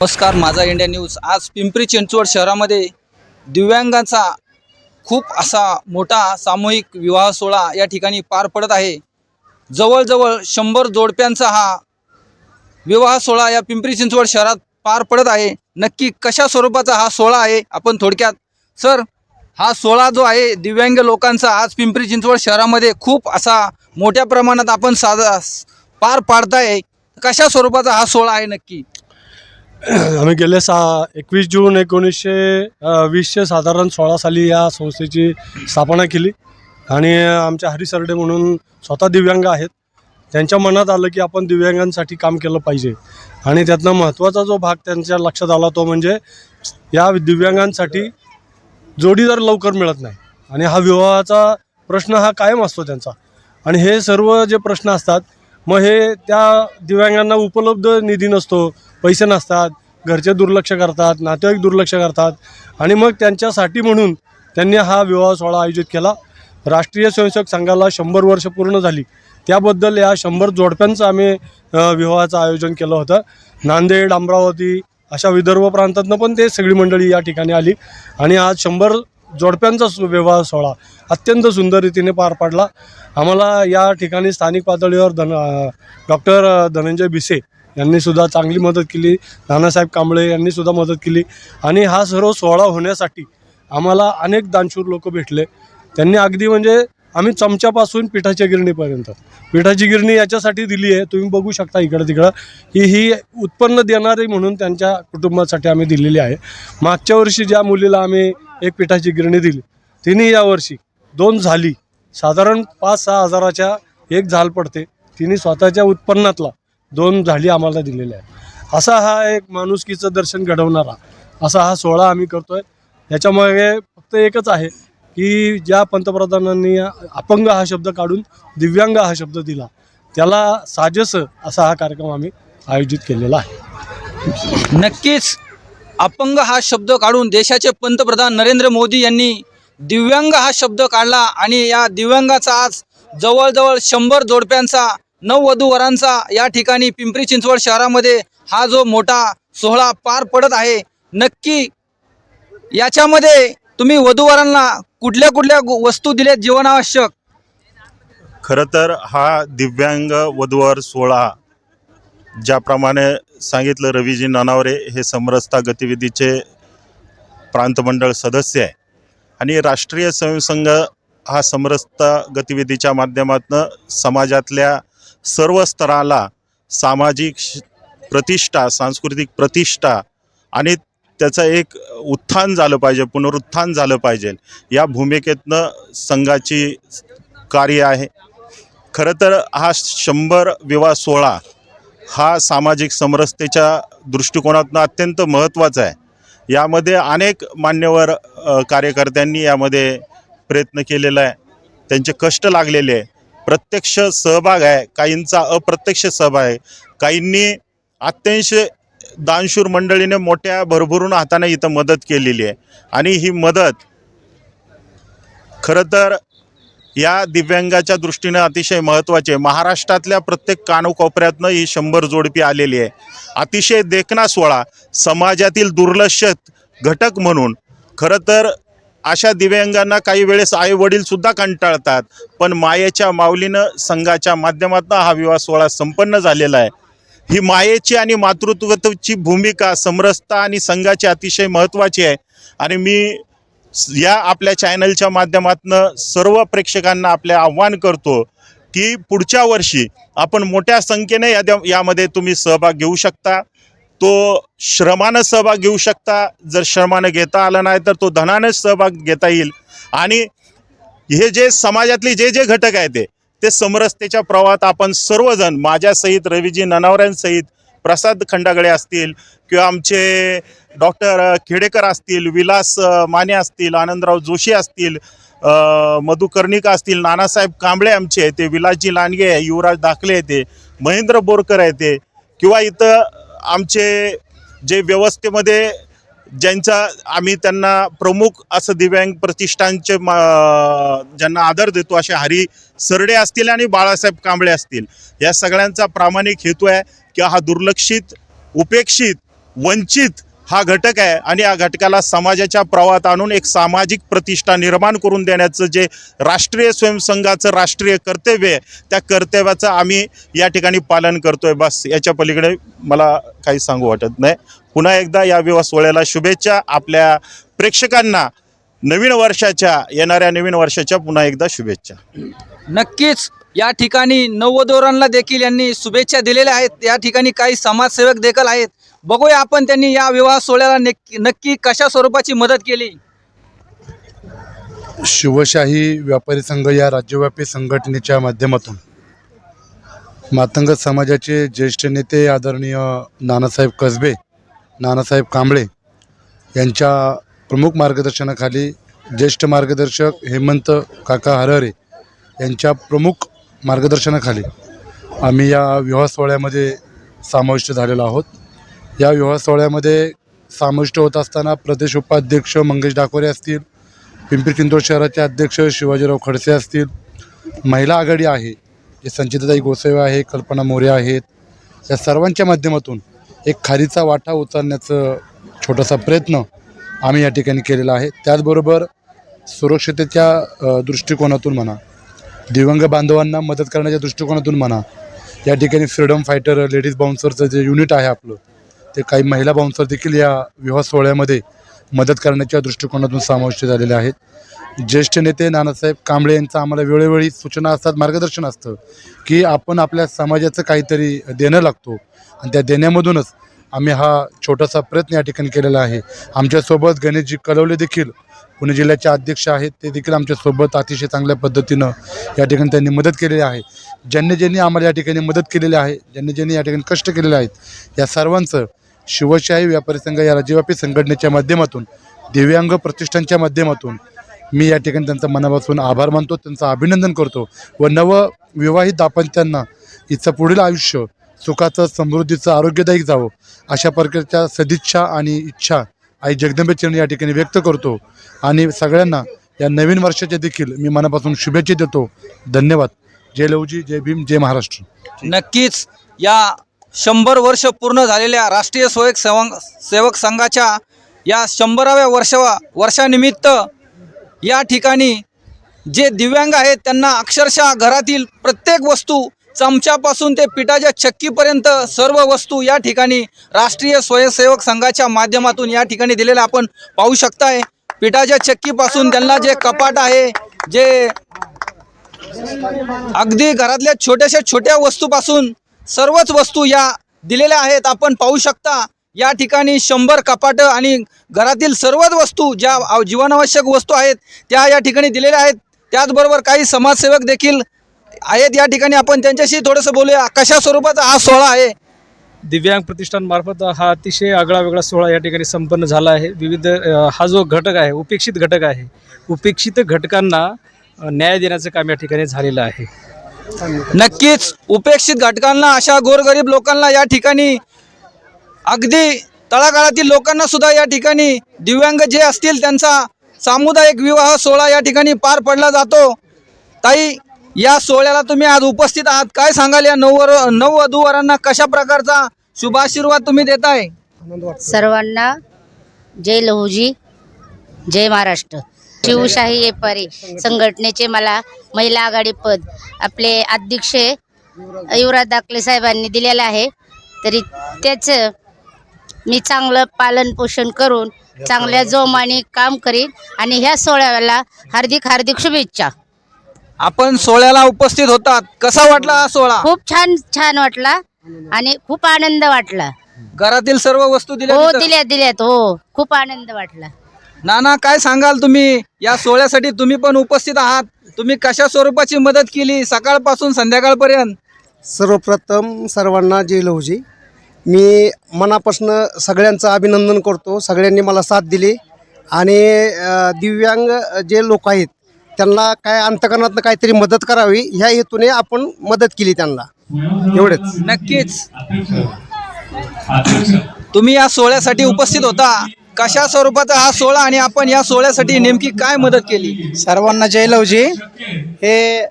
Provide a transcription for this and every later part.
नमस्कार माझा India news. आज पिंपरी चिंचवड शहरामध्ये दिव्यांगांचा खूप असा मोठा सामूहिक विवाह सोहळा या ठिकाणी पार पडत आहे. जवळजवळ शंभर जोडप्यांचा हा विवाह सोहळा या पिंपरी चिंचवड शहरात पार पडत आहे. नक्की कशा स्वरूपाचा हा सोहळा आहे आपण थोडक्यात. सर हा सोहळा जो आहे दिव्यांग लोकांचा आज पिंपरी चिंचवड शहरामध्ये खूप असा मोठ्या प्रमाणात आपण साधा पार पाडताय. कशा स्वरूपाचा हा सोहळा आहे नक्की? आम्ही गेले सा एकवीस जून एकोणीसशे वीसशे साधारण सोळा साली या संस्थेची स्थापना केली. आणि आमच्या हरी सरडे म्हणून स्वतः दिव्यांग आहेत. त्यांच्या मनात आलं की आपण दिव्यांगांसाठी काम केलं पाहिजे. आणि त्यातनं महत्त्वाचा जो भाग त्यांच्या लक्षात आला तो म्हणजे या दिव्यांगांसाठी जोडीदार लवकर मिळत नाही. आणि हा विवाहाचा प्रश्न हा कायम असतो त्यांचा. आणि हे सर्व जे प्रश्न असतात मग हे त्या दिव्यांगांना उपलब्ध निधी नसतो पैसे नसतात घरचे दुर्लक्ष करतात नातेवाईक दुर्लक्ष करतात. आणि मग त्यांच्यासाठी म्हणून त्यांनी हा विवाह सोहळा आयोजित केला. राष्ट्रीय स्वयंसेवक संघाला शंभर वर्ष पूर्ण झाली. त्याबद्दल या शंभर जोडप्यांचं आम्ही विवाहाचं आयोजन केलं होतं. नांदेड अमरावती अशा विदर्भ प्रांतातनं पण ते सगळी मंडळी या ठिकाणी आली. आणि आज शंभर जोडप्यांचा सु- विवाह सोहळा अत्यंत सुंदर रीतीने पार पाडला. आम्हाला या ठिकाणी स्थानिक पातळीवर धन डॉक्टर धनंजय भिसे यांनी सुद्धा चांगली मदत केली. नानासाहेब कांबळे यांनी सुद्धा मदत केली. आणि हा सर्व सोहळा होण्यासाठी आम्हाला अनेक दानशूर लोक भेटले. त्यांनी अगदी म्हणजे आम्ही चमच्यापासून पिठाच्या गिरणीपर्यंत. पिठाची गिरणी याच्यासाठी दिली आहे. तुम्ही बघू शकता इकडं तिकडं ही ही उत्पन्न देणारी म्हणून त्यांच्या कुटुंबासाठी आम्ही दिलेली आहे. मागच्या वर्षी ज्या मुलीला आम्ही एक पिठाची गिरणी दिली. तिने यावर्षी दोन झाली. साधारण पाच सहा हजाराच्या एक झाल पडते. तिने स्वतःच्या उत्पन्नातला दोन झाली आम्हाला दिलेल्या आहे असा हा एक माणुसकीचं दर्शन घडवणारा असा हा सोहळा आम्ही करतोय. याच्यामागे फक्त एकच आहे की ज्या पंतप्रधानांनी अपंग हा शब्द काढून दिव्यांग हा शब्द दिला त्याला साजस असा हा कार्यक्रम आम्ही आयोजित केलेला आहे. नक्कीच. अपंग हा शब्द काढून देशाचे पंतप्रधान नरेंद्र मोदी यांनी दिव्यांग हा शब्द काढला आणि या दिव्यांगाचा आज जवळजवळ शंभर जोडप्यांचा नऊ वधूवरांचा या ठिकाणी पिंपरी चिंचवड शहरामध्ये हा जो मोठा सोहळा पार पडत आहे नक्की याच्यामध्ये तुम्ही वधूवरांना कुठल्या कुठल्या वस्तू दिल्यात जीवनावश्यक? खरं तर हा दिव्यांग वधूवर सोहळा ज्याप्रमाणे सांगितलं रवीजी नानावरे हे समरसता गतिविधीचे प्रांतमंडळ सदस्य आहे. आणि राष्ट्रीय स्वयंसंघ हा समरसता गतिविधीच्या माध्यमातून समाजातल्या सर्व स्तराला सामाजिक प्रतिष्ठा सांस्कृतिक प्रतिष्ठा आणि त्याचं एक उत्थान झालं पाहिजे पुनरुत्थान झालं पाहिजे या भूमिकेतनं संघाची कार्य आहे. खरं तर हा शंभर विवाह सोहळा हा सामाजिक समरसतेच्या दृष्टिकोनातून अत्यंत महत्त्वाचा आहे. यामध्ये अनेक मान्यवर कार्यकर्त्यांनी यामध्ये प्रयत्न केलेला आहे. त्यांचे कष्ट लागलेले आहे. प्रत्यक्ष सहभाग आहे. काहींचा अप्रत्यक्ष सहभाग आहे. काहींनी अत्यंश दानशूर मंडळीने मोठ्या भरभरून हाताने इथं मदत केलेली आहे. आणि ही मदत खरं तर या दिव्यांगाच्या दृष्टीनं अतिशय महत्त्वाचे आहे महाराष्ट्रातल्या प्रत्येक कानोकोपऱ्यातनं ही शंभर जोडपी आलेली आहे. अतिशय देखणा सोहळा समाजातील दुर्लक्षित घटक म्हणून. खरं तर अशा दिव्यांगांना काही वेळेस आई वडीलसुद्धा कंटाळतात पण मायेच्या माऊलीनं संघाच्या माध्यमातून हा विवाह सोहळा संपन्न झालेला आहे. ही मायेची आणि मातृत्वची भूमिका समरसता आणि संघाची अतिशय महत्त्वाची आहे. आणि मी या आपल्या चॅनलच्या माध्यमातून सर्व प्रेक्षकांना आपले आव्हान करतो की पुढच्या वर्षी आपण मोठ्या संख्येने या यामध्ये तुम्ही सहभाग घेऊ शकता. तो श्रमानं सहभाग घेऊ शकता. जर श्रमानं घेता आला नाही तर तो धनानं सहभाग घेता येईल. आणि हे जे समाजातले जे जे घटक आहेत ते ते समरसतेच्या प्रवाहात आपण सर्वजण माझ्यासहित रवीजी ननावऱ्यांसहित प्रसाद खंडागळे असतील किंवा आमचे डॉक्टर खेडेकर असतील विलास माने असतील आनंदराव जोशी असतील मधुकर्णिका मधु असतील नानासाहेब कांबळे आमचे आहे ते विलासजी लांडगे आहे युवराज दाखले आहे ते महेंद्र बोरकर आहे ते किंवा इथं आमचे जे व्यवस्थेमध्ये ज्यांचा आम्ही त्यांना प्रमुख असं दिव्यांग प्रतिष्ठानचे ज्यांना आदर देतो असे हरी सरडे असतील आणि बाळासाहेब कांबळे असतील. या सगळ्यांचा प्रामाणिक हेतू आहे. किंवा हा दुर्लक्षित उपेक्षित वंचित हा घटक आहे आणि या घटकाला समाजाच्या प्रवाहात आणून एक सामाजिक प्रतिष्ठा निर्माण करून देण्याचं जे राष्ट्रीय स्वयंसंघाचं राष्ट्रीय कर्तव्य आहे त्या कर्तव्याचं आम्ही या ठिकाणी पालन करतोय. बस याच्या पलीकडे मला काही सांगू वाटत नाही. पुन्हा एकदा या विवाह सोहळ्याला शुभेच्छा. आपल्या प्रेक्षकांना नवीन वर्षाच्या येणाऱ्या नवीन वर्षाच्या पुन्हा एकदा शुभेच्छा. नक्कीच. या ठिकाणी नववधूवरांना देखील यांनी शुभेच्छा दिलेल्या आहेत. या ठिकाणी काही समाजसेवक देखील आहेत. बघूया आपण त्यांनी या विवाह सोहळ्याला नक्की नक्की कशा स्वरूपाची मदत केली? शिवशाही व्यापारी संघ या राज्यव्यापी संघटनेच्या माध्यमातून. मातंग समाजाचे ज्येष्ठ नेते आदरणीय नानासाहेब कसबे नानासाहेब कांबळे यांच्या प्रमुख मार्गदर्शनाखाली ज्येष्ठ मार्गदर्शक हेमंत काका हरहरे यांच्या प्रमुख मार्गदर्शनाखाली आम्ही या विवाह सोहळ्यामध्ये समाविष्ट झालेलो आहोत. या विवाह सोहळ्यामध्ये समाविष्ट होत असताना प्रदेश उपाध्यक्ष मंगेश डाकोरे असतील पिंपरी चिंचवड शहराचे अध्यक्ष शिवाजीराव खडसे असतील महिला आघाडी आहे जे संचिताताई गोसावे आहे कल्पना मोरे आहेत या सर्वांच्या माध्यमातून एक खारीचा वाटा उचलण्याचं छोटासा प्रयत्न आम्ही या ठिकाणी केलेला आहे. त्याचबरोबर सुरक्षतेच्या दृष्टिकोनातून म्हणा दिव्यांग बांधवांना मदत करण्याच्या दृष्टिकोनातून म्हणा या ठिकाणी फ्रीडम फायटर लेडीज बाउन्सरचं जे युनिट आहे आपलं ते काही महिला बाउन्सर देखील या विवाह सोहळ्यामध्ये मदत करण्याच्या दृष्टिकोनातून समाविष्ट झालेले आहेत. ज्येष्ठ नेते नानासाहेब कांबळे यांचं आम्हाला वेळोवेळी सूचना असतात मार्गदर्शन असतं की आपण आपल्या समाजाचं काहीतरी देणं लागतो. आणि त्या देण्यामधूनच आम्ही हा छोटासा प्रयत्न या ठिकाणी केलेला आहे. आमच्यासोबत गणेशजी कलवले देखील पुणे जिल्ह्याचे अध्यक्ष आहेत. ते देखील आमच्यासोबत अतिशय चांगल्या पद्धतीनं या ठिकाणी त्यांनी मदत केलेली आहे. ज्यांनी ज्यांनी आम्हाला या ठिकाणी मदत केलेली आहे ज्यांनी ज्यांनी या ठिकाणी कष्ट केलेले आहेत या सर्वांचं शिवशाही व्यापारी संघ या राज्यव्यापी संघटनेच्या माध्यमातून दिव्यांग प्रतिष्ठानच्या माध्यमातून मी या ठिकाणी त्यांचा मनापासून आभार मानतो त्यांचं अभिनंदन करतो व नवविवाहित दाम्पत्यांना हिचं पुढील आयुष्य सुखाचं समृद्धीचं आरोग्यदायी जावं अशा प्रकारच्या सदिच्छा आणि इच्छा आई जगदंबेचरण या ठिकाणी व्यक्त करतो. आणि सगळ्यांना या नवीन वर्षाच्या देखील मी मनापासून शुभेच्छा देतो. धन्यवाद. जय लवजी जय भीम जय महाराष्ट्र. नक्कीच या शंभर वर्ष पूर्ण झालेल्या राष्ट्रीय स्वयं सेवक सेवक संघाच्या या शंभराव्या वर्ष वर्षानिमित्त या ठिकाणी जे दिव्यांग आहेत त्यांना अक्षरशः घरातील प्रत्येक वस्तू चमच्यापासून ते पिठाच्या चक्कीपर्यंत सर्व वस्तू या ठिकाणी राष्ट्रीय स्वयंसेवक संघाच्या माध्यमातून या ठिकाणी दिलेल्या आपण पाहू शकताय. पिठाच्या चक्कीपासून त्यांना जे कपाट आहे जे अगदी घरातल्या छोट्याशा छोट्या वस्तूपासून सर्वच वस्तू या दिलेल्या आहेत. आपण पाहू शकता या ठिकाणी शंभर कपाटं आणि घरातील सर्वच वस्तू ज्या जीवनावश्यक वस्तू आहेत त्या या ठिकाणी दिलेल्या आहेत. त्याचबरोबर काही समाजसेवक देखील आहेत या ठिकाणी. आपण त्यांच्याशी थोडंसं बोलूया. कशा स्वरूपाचा हा सोहळा आहे? दिव्यांग प्रतिष्ठानमार्फत हा अतिशय आगळा वेगळा सोहळा या ठिकाणी संपन्न झाला आहे. विविध हा जो घटक आहे उपेक्षित घटक आहे. उपेक्षित घटकांना न्याय देण्याचं काम या ठिकाणी झालेलं आहे. नक्कीच उपेक्षित घटकांना अशा गोरगरीब लोकांना या ठिकाणी अगदी तळागाळातील लोकांना सुद्धा या ठिकाणी दिव्यांग जे असतील त्यांचा सामुदायिक विवाह सोहळा या ठिकाणी पार पडला जातो. ताई या सोहळ्याला तुम्ही आज उपस्थित आहात. काय सांगाल या नववर नववधूवरांना कशा प्रकारचा शुभाशीर्वाद तुम्ही देताय? सर्वांना जय लहुजी जय महाराष्ट्र. शिवशाही व्यापारी संघटनेचे मला महिला आघाडी पद आपले अध्यक्ष युवराज दाखले साहेबांनी दिलेलं आहे. तरी त्याचं मी चांगलं पालन पोषण करून चांगल्या जोमाने काम करीन आणि ह्या सोहळ्याला हार्दिक हार्दिक शुभेच्छा. आपण सोहळ्याला उपस्थित होतात. कसा वाटला हा सोहळा? खूप छान छान वाटला आणि खूप आनंद वाटला. घरातील सर्व वस्तू दिल्या हो तिथं? दिल्यात दिल्यात हो खूप आनंद वाटला. नाना काय सांगाल तुम्ही? या सोहळ्यासाठी तुम्ही पण उपस्थित आहात. तुम्ही कशा स्वरूपाची मदत केली सकाळपासून संध्याकाळपर्यंत? सर्वप्रथम सर्वांना जय लहुजी. मी मनापासून सगळ्यांचं अभिनंदन करतो. सगळ्यांनी मला साथ दिली. आणि अ, दिव्यांग जे लोक आहेत त्यांना काय अंतकरणातनं काहीतरी मदत करावी ह्या हेतूने आपण मदत केली त्यांना. एवढेच. नक्कीच. तुम्ही या सोहळ्यासाठी उपस्थित होता. कशा स्वरूपाचा हा सोहळा आणि आपण या सोहळ्यासाठी नेमकी काय मदत केली? सर्वांना जय लवजी. हे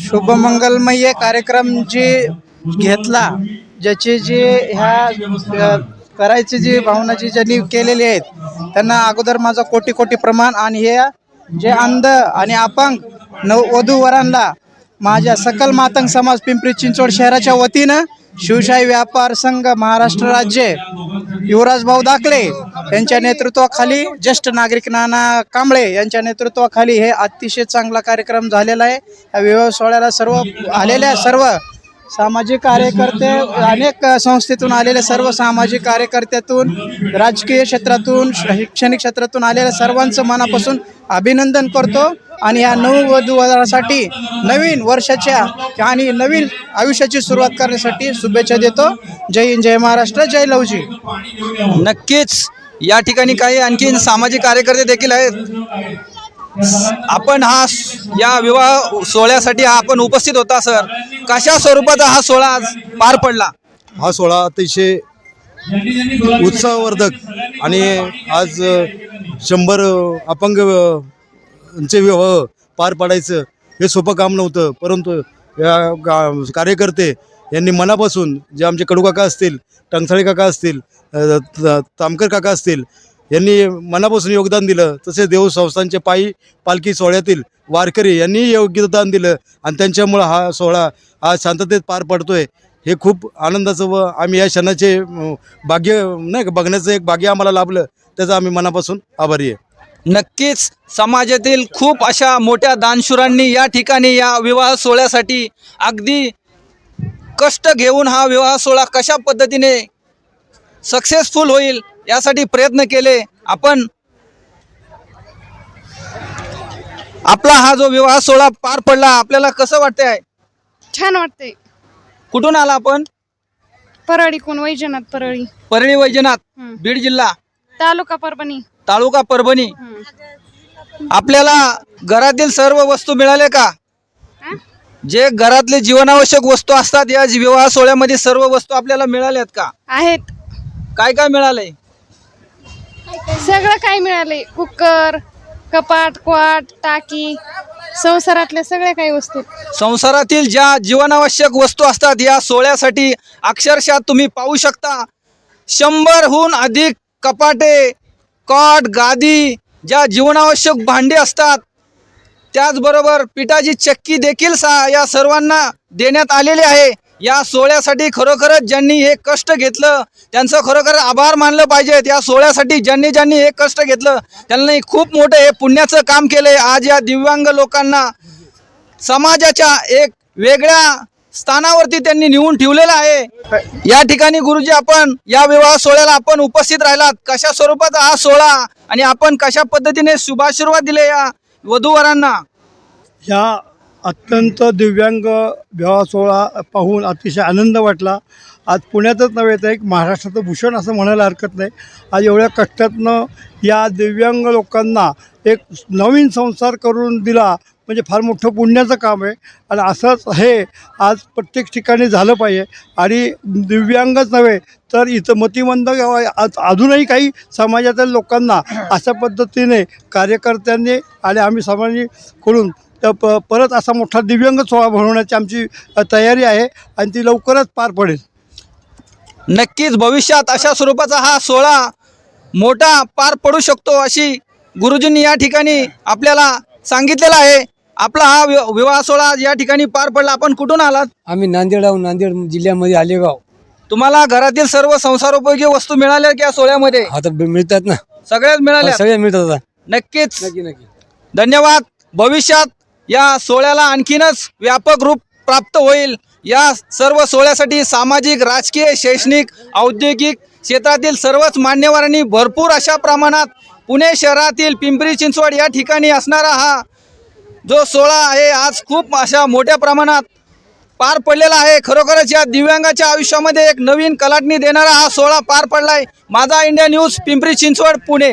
शुभमंगलमय कार्यक्रम जे घेतला ज्याचे जे ह्या करायची जी भावनाची ज्यांनी केलेली आहेत त्यांना अगोदर माझा कोटी कोटी प्रमाण आणि हे जे अंध आणि अपंग नव वधूवरांना माझ्या सकल मातंग समाज पिंपरी चिंचवड शहराच्या वतीनं शिवशाही व्यापार संघ महाराष्ट्र राज्य युवराज भाऊ दाखले यांच्या नेतृत्वाखाली ज्येष्ठ नागरिक नाना कांबळे यांच्या नेतृत्वाखाली हे अतिशय चांगला कार्यक्रम झालेला आहे. या विवाह सोहळ्याला सर्व आलेल्या सर्व सामाजिक कार्यकर्ते अनेक संस्थेतून आलेले सर्व सामाजिक कार्यकर्त्यातून राजकीय क्षेत्रातून शैक्षणिक क्षेत्रातून आलेल्या सर्वांचं मनापासून अभिनंदन करतो. आणि या नऊ नववधूवरासाठी नवीन वर्षाच्या आणि नवीन आयुष्याची सुरुवात करण्यासाठी शुभेच्छा देतो. जय हिंद जय महाराष्ट्र जय लवजी नक्कीच. या ठिकाणी काही आणखीन सामाजिक कार्यकर्ते देखील आहेत. आपण हा या विवाह सोहळ्यासाठी हा आपण उपस्थित होता सर. कशा स्वरूपाचा हा सोहळा आज पार पडला? हा सोहळा अतिशय उत्साहवर्धक आणि आज शंभर अपंग चे विवाह पार पाडायचं हे सोपं काम नव्हतं. परंतु या गा कार्यकर्ते यांनी मनापासून जे आमचे कडू काका असतील टंगसाळी काका असतील त- तामकर काका असतील यांनी मनापासून योगदान दिलं तसेच देव संस्थांचे पायी पालखी सोहळ्यातील वारकरी यांनी योगदान दिलं आणि त्यांच्यामुळं हा सोहळा आज शांततेत पार पडतोय. हे खूप आनंदाचं व आम्ही या क्षणाचे भाग्य नाही का बघण्याचं एक भाग्य आम्हाला लाभलं त्याचा आम्ही मनापासून आभारी आहे. नक्कीच समाजातील खूप अशा मोठ्या दानशुरांनी या ठिकाणी या विवाह सोहळ्यासाठी अगदी कष्ट घेऊन हा विवाह सोहळा कशा पद्धतीने सक्सेसफुल होईल यासाठी प्रयत्न केले. आपण आपला हा जो विवाह सोहळा पार पडला आपल्याला कसं वाटतंय? छान वाटते कुठून आला आपण? परळी कोण? वैजनाथ परळी. परळी वैजनाथ हं. बीड जिल्हा. तालुका परभणी. तालुका परभणी. हं. आपल्याला घरातील सर्व वस्तू मिळाल्या का? हं? जे घरातले जीवनावश्यक वस्तू असतात या विवाह सोहळ्यामध्ये सर्व वस्तू आपल्याला मिळाल्यात का? आहेत. काय काय मिळालंय? सगळं काय मिळाले कुकर कपाट क्वाट टाकी संसारातल्या सगळ्या काही वस्तू संसारातील ज्या जीवनावश्यक वस्तू असतात या सोहळ्यासाठी अक्षरशः तुम्ही पाहू शकता शंभरहून अधिक कपाटे कॉट गादी ज्या जीवनावश्यक भांडी असतात त्याचबरोबर पिठाची चक्की देखील सा या सर्वांना देण्यात आलेली आहे. या सोहळ्यासाठी खरोखरच ज्यांनी हे कष्ट घेतलं त्यांचं खरोखर आभार मानलं पाहिजेत. या सोहळ्यासाठी ज्यांनी ज्यांनी हे कष्ट घेतलं त्यांनी खूप मोठं हे पुण्याचं काम केलं आहे आज या दिव्यांग लोकांना समाजाच्या एक वेगळ्या स्थानावरती त्यांनी नेऊन ठेवलेलं आहे. या ठिकाणी गुरुजी आपण या विवाह सोहळ्याला आपण उपस्थित राहिलात. कशा स्वरूपाचा हा सोहळा आणि आपण कशा पद्धतीने शुभाशीर्वाद दिले या वधूवरांना? ह्या अत्यंत दिव्यांग विवाह सोहळा पाहून अतिशय आनंद वाटला. आज पुण्यातच नव्हे तर एक महाराष्ट्राचं भूषण असं म्हणायला हरकत नाही. आज एवढ्या कष्टातनं या दिव्यांग लोकांना एक नवीन संसार करून दिला म्हणजे फार मोठं पुण्याचं काम आहे. आणि असंच हे आज प्रत्येक ठिकाणी झालं पाहिजे. आणि दिव्यांगच नव्हे तर इथं मतिमंद आज अजूनही काही समाजातील लोकांना अशा पद्धतीने कार्यकर्त्यांनी आणि आम्ही समाजाकडून प परत असा मोठा दिव्यांग सोहळा भरवण्याची आमची तयारी आहे आणि ती लवकरच पार पडेल. नक्कीच भविष्यात अशा स्वरूपाचा हा सोहळा मोठा पार पडू शकतो अशी गुरुजींनी या ठिकाणी आपल्याला सांगितलेलं आहे. आपला हा वि- विवाह सोहळा या ठिकाणी पार पडला. आपण कुठून आलात? आम्ही नांदेड आहोत नांदेड जिल्ह्यामध्ये आलेगाव. तुम्हाला घरातील सर्व संसारोपयोगी वस्तू मिळाल्या की या सोहळ्यामध्ये? आता मिळतात ना. सगळ्याच मिळाल्या? सगळे मिळतात आता. नक्कीच. नक्की नक्की. धन्यवाद. भविष्यात या सोहळ्याला आणखीनच व्यापक रूप प्राप्त होईल. या सर्व सोहळ्यासाठी सामाजिक राजकीय शैक्षणिक औद्योगिक क्षेत्रातील सर्वच मान्यवरांनी भरपूर अशा प्रमाणात पुणे शहरातील पिंपरी चिंचवड या ठिकाणी असणारा हा जो सोहळा आहे आज खूप अशा मोठ्या प्रमाणात पार पडलेला आहे. खरोखरच या दिव्यांगाच्या आयुष्यामध्ये एक नवीन कलाटणी देणारा हा सोहळा पार पडला आहे माझा इंडिया न्यूज पिंपरी चिंचवड पुणे.